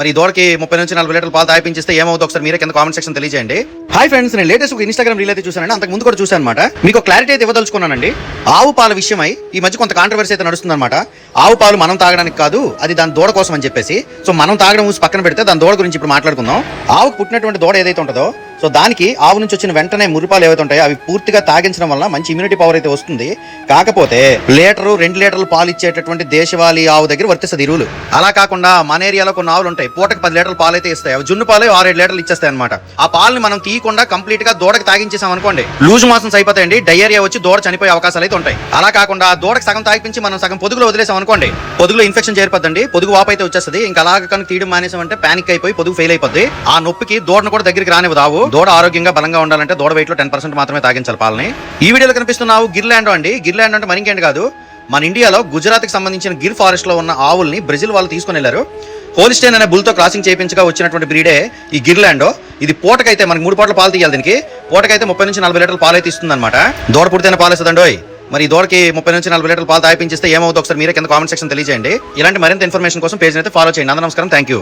మరి ఈ దూడకి ముప్పై నుంచి నలభై లీటర్లు పాలు తాగిపించిస్తే ఏమవుతుంది ఒకసారి మీరే కింద కామెంట్ సెక్షన్ తెలియజేయండి. హాయ్ ఫ్రెండ్స్ నేను లేటెస్ట్ ఒక ఇన్స్టాగ్రామ్ రీల్ అయితే చూసానండి అంతకు ముందు కూడా చూసాను అనమాట మీకు క్లారిటీ అయితే ఇవ్వదలుచుకున్నానండి. ఆవు పాల విషయమై ఈ మధ్య కొంత కాంట్రవర్సీ అయితే నడుస్తుంది అనమాట ఆవు పాలు మనం తాగడానికి కాదు అది దాని దూడ కోసం అని చెప్పేసి. సో మనం తాగడం ఊసి పక్కన పెడితే దాని దూడ గురించి ఇప్పుడు మాట్లాడుకుందాం. ఆవుకు పుట్టినటువంటి దూడ ఏదైతే ఉంటుందో సో దానికి ఆవు నుంచి వచ్చిన వెంటనే మురిపాలు ఏవైతే ఉంటాయో అవి పూర్తిగా తాగించడం వల్ల మంచి ఇమ్యూనిటీ పవర్ అయితే వస్తుంది. కాకపోతే లీటరు రెండు లీటర్లు పాలు ఇచ్చేటటువంటి దేశవాళీ ఆవు దగ్గర వర్తిస్తుంది ఈ రూలు. అలా కాకుండా మన ఏరియాలో కొన్ని ఆవులు ఉంటాయి. పూటకి పది లీటర్లు పాలు అయితే ఇస్తాయి. అవి జున్ను పాలు ఆరేడు లీటర్లు ఇచ్చేస్తాయి అనమాట ఆ పాలని మనం తీయకుండా కంప్లీట్గా దూడకి తాగించేసాం అనుకోండి లూజ్ మాసం అయిపోతాయండి డయేరియా వచ్చి దూడ చనిపోయే అవకాశాలు అయితే ఉంటాయి. అలా కాకుండా దూడకి సగం తాగిపించి మనం సగం పొదుగులో వదిలేసాం అనుకోండి పొదుగులో ఇన్ఫెక్షన్ చేరిపోద్దండి. పొదుగు వాపు అయితే వచ్చేస్తుంది. ఇంకా అలాగ కనుక తీయడం మానేసామంటే పానిక్ అయిపోయి పొదుగు ఫెయిల్ అయిపోద్ది. ఆ నొప్పికి దూడను కూడా దగ్గరికి రానివ్వదు ఆవు. దూడ ఆరోగ్యంగా బలంగా ఉండాలంటే దూడ వెయిట్లో టెన్ పర్సెంట్ మాత్రమే తాగించాలి పాలని. ఈ వీడియోలో కనిపిస్తున్నావు గిర్లాండ్ అండి. గిర్లాండ్ అంటే మరి ఇంకేంటి కాదు? మన ఇండియాలో గుజరాత్కి సంబంధించిన గిర్ ఫారెస్ట్లో ఉన్న ఆవుల్ని బ్రెజిల్ వాళ్ళు తీసుకుని వెళ్ళారు. హోలిస్టైన్ అనే బుల్తో క్రాసింగ్ చేయించగా వచ్చినటువంటి బ్రీడే ఈ గిర్లాండో. ఇది పూటకైతే మనకి మూడు పూటల పాలు తీయాలి దీనికి. పూటకైతే ముప్పై నుంచి నలభై లీటర్ల పాలు అయితే ఇస్తుంది అనమాట దూడ పుడితేనే పాలు ఇస్తుందండి ఓయ్. మరి ఈ దూడకి ముప్పై నుంచి నలభై లీటర్ల పాలు తాగిపించిస్తే ఏమవుతుంది ఒకసారి మీరే కింద కామెంట్ సెక్షన్ తెలియజేయండి. ఇలాంటి మరింత ఇన్ఫర్మేషన్ కోసం పేజ్ అయితే ఫాలో చేయండి. అందరూ నమస్కారం. Thank you